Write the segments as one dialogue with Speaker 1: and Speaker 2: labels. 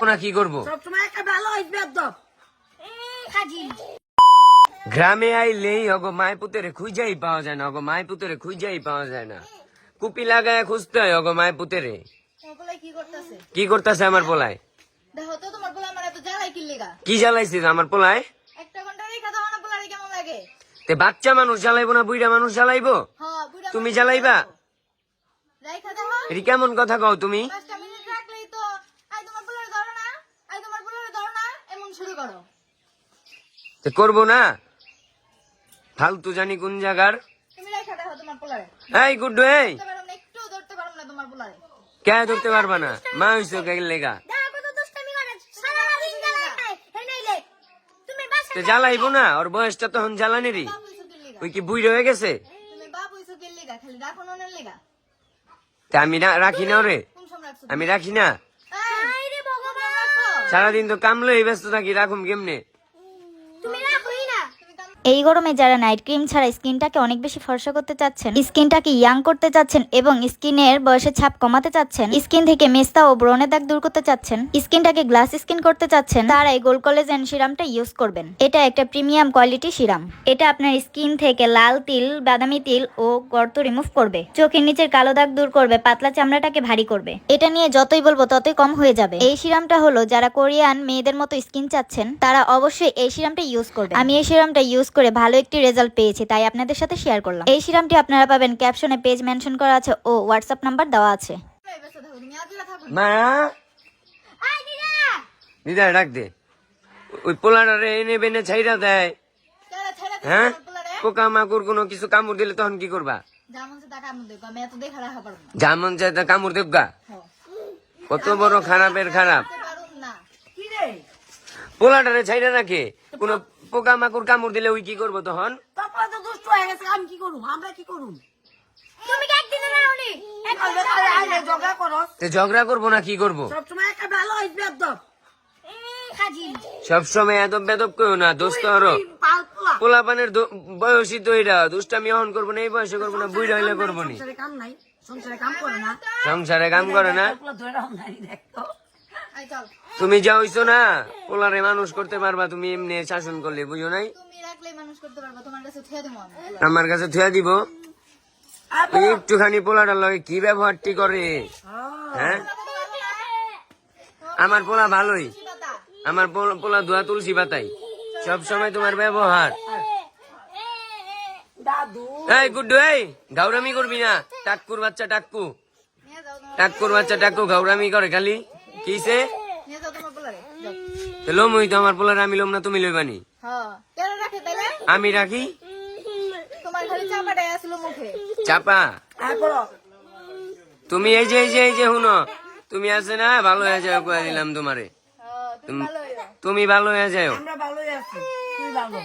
Speaker 1: না কি করব?
Speaker 2: সবসময় একটা ভালো হইবে একদম।
Speaker 1: গ্রামে আইলেই অগ মায় পুতেরে খুঁজাই পাওয়া যায় না অগ মায় পুতেরে খুঁজাই পাওয়া যায় না। কুপি লাগায় খুঁজতে হয় অগ মায় পুতেরে
Speaker 3: কি করতেছে?
Speaker 1: আমার পোলায়?
Speaker 3: কি
Speaker 1: জ্বালাইছিস আমার পোলায়? তে বাচ্চা মানুষ জ্বালাইবো না বুইড়া মানুষ জ্বালাইবো?
Speaker 3: হ্যাঁ
Speaker 1: তুমি জ্বালাইবা? কেমন কথা কও তুমি
Speaker 3: পাঁচটা মিনিট রাখলেই তো আই তোমার পোলারে ধরো না আই তোমার পোলারে ধরো না এমন শুরু করো।
Speaker 1: তে করব না? ফালতু জানি কোন জায়গার। এই গুড্ডু এই। কে ধরতে পারবা না? মা হইছো কে লেগা। তে জ্বালাইবো না ওর বয়সটা তখন জ্বালানিরই ওই কি বুড়ি হয়ে গেছে? আমি রাখি না ওরে।
Speaker 3: রাখছো
Speaker 1: আমি রাখি না। সারাদিন তো কামলেই ব্যস্ত থাকি রাখুম কেমনে?
Speaker 4: এই গরমে যারা নাইট ক্রিম ছাড়া স্কিনটাকে অনেক বেশি ফর্সা করতে চাচ্ছেন, স্কিনটাকে ইয়াং করতে চাচ্ছেন এবং স্কিনের বয়সের ছাপ কমাতে চাচ্ছেন, স্কিন থেকে মেস্তা ও ব্রণের দাগ দূর করতে চাচ্ছেন, স্কিনটাকে গ্লাস স্কিন করতে চাচ্ছেন, তারা এই গোল্ড কলেজেন সিরামটা ইউজ করবেন। এটা একটা প্রিমিয়াম কোয়ালিটি সিরাম। এটা আপনার স্কিন থেকে লাল তিল, বাদামি তিল ও গর্ত রিমুভ করবে। চোখের নিচের কালো দাগ দূর করবে, পাতলা চামড়াটাকে ভারী করবে। এটা নিয়ে যতই বলব, ততই কম হয়ে যাবে। এই সিরামটা হলো যারা কোরিয়ান মেয়েদের মতো স্কিন চাচ্ছেন, তারা অবশ্যই এই সিরামটা ইউজ করবে আমি এই সিরামটা ইউজ করে ভালো একটি রেজাল্ট পেয়েছি তাই আপনাদের সাথে শেয়ার করলাম। এই সিরামটি আপনারা পাবেন ক্যাপশনে পেজ মেনশন করা আছে ও হোয়াটসঅ্যাপ নাম্বার দেওয়া আছে।
Speaker 3: দিদা
Speaker 1: দিদা ডাক দে। ওই পোলাটারে এনে বেনে ছাইরা দেয়। হ্যাঁ?
Speaker 3: তোমার
Speaker 1: পোকা মাকুর কোনো কিছু কামড় দিলে তখন কি করবা?
Speaker 3: যেমন সে টাকা আমি দেখো আমি এত দেখা রাখা পারব না।
Speaker 1: যেমন চাই তা কামড় দেবগা? কত বড় খারাপের খারাপ। পোলাটারে ছাইরা রাখে। কোনো পোকা মাকুর কামড় দিলে ওই কি করব তখন?
Speaker 2: তারপরে তো দুষ্ট হয়ে গেছে আমি কি করুম আমরা কি করুম
Speaker 3: তুমি কি একদিনে না উনি?
Speaker 2: ঝগড়া করো।
Speaker 1: তে ঝগড়া করব না কি করব?
Speaker 2: সবসময় একটা ভালো হইবে একদম
Speaker 3: কাজী
Speaker 1: সবসময় এদব বেদব কেউ না দোস্ত হরো পোলাপানের দো- বয়সই তো এটা দুষ্টামি অহন করব না এই বয়সে করব না বুড়া হইলে করব নি।
Speaker 2: সংসারে কাম নাই সংসারে কাম করে না।
Speaker 1: সংসারে কাম করে না। তুমি যা হইছো না পোলারে মানুষ করতে পারবা তুমি এমনি শাসন করলে বুঝো নাই?
Speaker 3: তুমি রাখলেই মানুষ করতে পারবা তোমার কাছে থুয়া
Speaker 1: আমার কাছে থুয়া দিব? একটুখানি পোলাটার লগে কি ব্যবহারটি করে? হ্যাঁ। আমার পোলা ভালোই। আমার পোলা- পোলা ধোয়া তুলসী পাতাই। সব সময় তোমার ব্যবহার।
Speaker 2: দাদু।
Speaker 1: এই গুড্ডু এই গাউরামি করবি না। টাক্কুর বাচ্চা টাক্কু।
Speaker 3: নিয়ে যাও তোমার।
Speaker 1: টাক্কুর বাচ্চা টাক্কু গাউরামি করে খালি। কিসে তো হইতো আমার পোলার আমি লোম না তুমি লইবানি আমি রাখি? চাপা? তুমি এই যে এই যে এই যে হুনো তুমি আছে না? ভালো হয়ে যাও কয়ে দিলাম তোমারে।
Speaker 3: তুমি ভালো
Speaker 1: হয়ে যাও।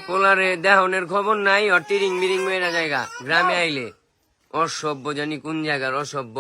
Speaker 1: পোলারে দেহনের খবর নাই আর টিরিং বিরিং মেয়েরা জায়গা। গ্রামে আইলে অসভ্য জানি কোন জায়গার অসভ্য।